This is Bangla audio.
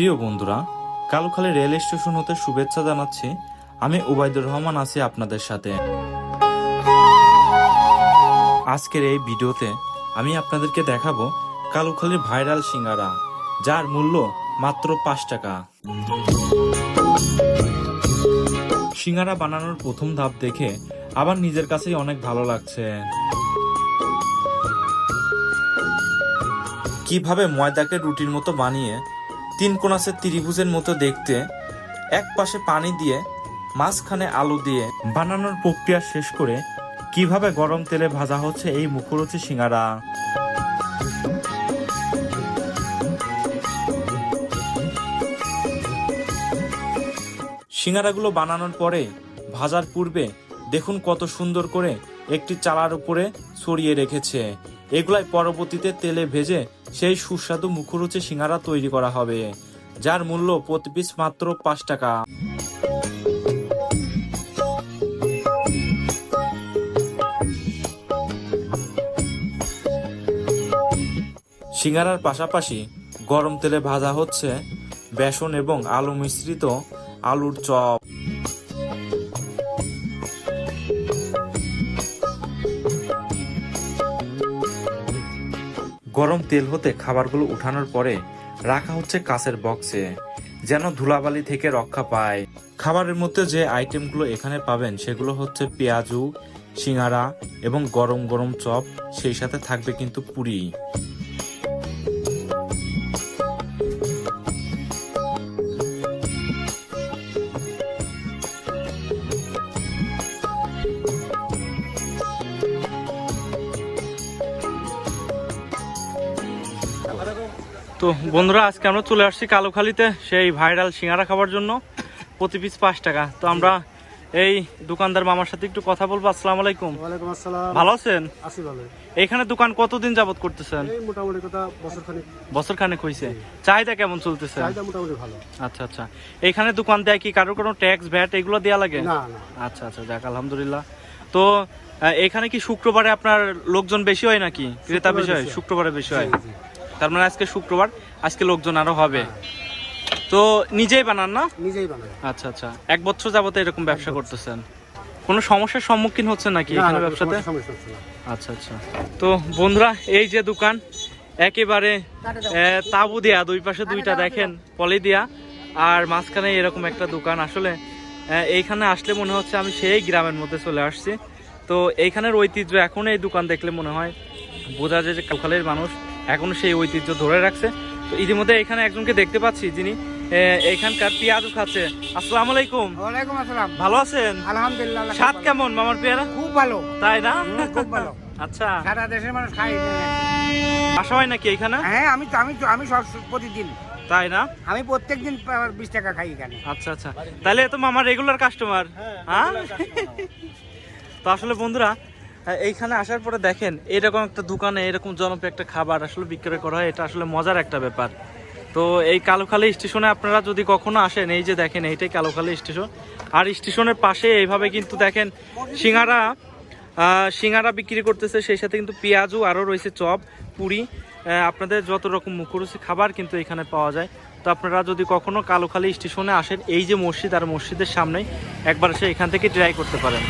প্রিয় বন্ধুরা, কালুখালী রেল স্টেশন হতে শুভেচ্ছা জানাচ্ছি। আমি ওবায়দুর রহমান আছি আপনাদের সাথে। আজকের এই ভিডিওতে আমি আপনাদেরকে দেখাবো কালুখালীর ভাইরাল সিঙ্গারা, যার মূল্য মাত্র পাঁচ টাকা। সিঙ্গারা বানানোর প্রথম ধাপ দেখে আবার নিজের কাছেই অনেক ভালো লাগছে। কীভাবে ময়দাকে রুটির মতো বানিয়ে তিন কোণাসের ত্রিভুজের মতো দেখতে, এক পাশে পানি দিয়ে, মাঝখানে আলু দিয়ে বানানোর প্রক্রিয়া শেষ করে কীভাবে গরম তেলে ভাজা হচ্ছে এই মুখরোচি সিঙ্গারা। সিঙ্গারাগুলো বানানোর পরে ভাজার পূর্বে দেখুন কত সুন্দর করে একটি চালার উপরে ছড়িয়ে রেখেছে। এগুলাই পরবর্তীতে তেলে ভেজে সেই সুস্বাদু মুখরুচি সিঙ্গারা তৈরি করা হবে, যার মূল্য প্রতি পিস মাত্র পাঁচ টাকা। সিঙ্গারার পাশাপাশি গরম তেলে ভাজা হচ্ছে বেসন এবং আলু মিশ্রিত আলুর চপ। গরম তেল হতে খাবারগুলো উঠানোর পরে রাখা হচ্ছে কাঁচের বক্সে, যেন ধুলাবালি থেকে রক্ষা পায়। খাবারের মধ্যে যে আইটেমগুলো এখানে পাবেন সেগুলো হচ্ছে পেঁয়াজু, সিঙ্গারা এবং গরম গরম চপ, সেই সাথে থাকবে কিন্তু পুরি। তো বন্ধুরা আজকে আমরা চলে আসছি কালোখালীতে সেই ভাইরাল সিঙ্গারা খাবার জন্য। প্রতি পিস পাঁচ টাকা। তো আমরা এই দোকানদার মামার সাথে একটু কথা বলব। আসসালামু আলাইকুম। ওয়ালাইকুম আসসালাম। ভালো আছেন? আছি ভালো। এখানে দোকান কতদিন যাবত করতেছেন? এই মোটামুটি কথা বছর খানিক। বছর খানেক চাহিদা কেমন চলতেছে? চাহিদা মোটামুটি ভালো। আচ্ছা আচ্ছা। এখানে দোকান দেয় কি কারোর কোনো ট্যাক্স ভ্যাট এগুলো দেওয়া লাগে? না না। আচ্ছা আচ্ছা যাক আলহামদুলিল্লাহ। তো এখানে কি শুক্রবারে আপনার লোকজন বেশি হয় নাকি? ক্রেতা বেশি হয়? শুক্রবারে বেশি হয়। তার মানে আজকে শুক্রবার আজকে লোকজন আরও হবে। তো নিজেই বানান না? নিজেই বানাই আচ্ছা আচ্ছা। এক বছর যাবত এরকম ব্যবসা করতেছেন। কোনো সমস্যার সম্মুখীন হচ্ছে নাকি এখানে ব্যবসাতে। আচ্ছা আচ্ছা। তো বন্ধুরা এই যে দোকান একেবারে তাবু দেয়া দুই পাশে দুইটা দেখেন পলি দিয়া। আর মাঝখানে এরকম একটা দোকান। আসলে এইখানে আসলে মনে হচ্ছে আমি সেই গ্রামের মধ্যে চলে আসছি। তো এইখানের ঐতিহ্য এখন এই দোকান দেখলে মনে হয় বোঝা যায় যে কালখালের মানুষ এখনও সেই ঐতিহ্য ধরে রাখছে। তো ইতিমধ্যে এখানে একজনকে দেখতে পাচ্ছি যিনি এখানকার পেঁয়াজু খাচ্ছে। আসসালামু আলাইকুম। ওয়ালাইকুম আসসালাম। ভালো আছেন? আলহামদুলিল্লাহ স্বাদ কেমন মামার পেয়ারা? খুব ভালো। তাই না? খুব ভালো। আচ্ছা। সারা দেশের মানুষ খাই আসা হয় নাকি এখানে? হ্যাঁ আমি তো আমি আমি সব প্রতিদিন। তাই না? আমি প্রত্যেক দিন বিশ টাকা খাই এখানে। আচ্ছা আচ্ছা। তাহলে তো মামার রেগুলার কাস্টমার হ্যাঁ তো আসলে বন্ধুরা এইখানে আসার পরে দেখেন, এরকম একটা দোকানে এরকম জনপ্রিয় একটা খাবার আসলে বিক্রয় করা হয়, এটা আসলে মজার একটা ব্যাপার। তো এই কালোখালী স্টেশনে আপনারা যদি কখনো আসেন, এই যে দেখেন, এইটাই কালোখালী স্টেশন। আর স্টেশনের পাশে এইভাবে কিন্তু দেখেন, সিঙ্গারা সিঙ্গারা বিক্রি করতেছে, সেই সাথে কিন্তু পেঁয়াজও আরও রয়েছে, চপ, পুরি আপনাদের যত রকম মুখরুচি খাবার কিন্তু এখানে পাওয়া যায়। তো আপনারা যদি কখনো কালোখালী স্টেশনে আসেন, এই যে মসজিদ আর মসজিদের সামনেই, একবার এসে এখান থেকে ট্রাই করতে পারেন।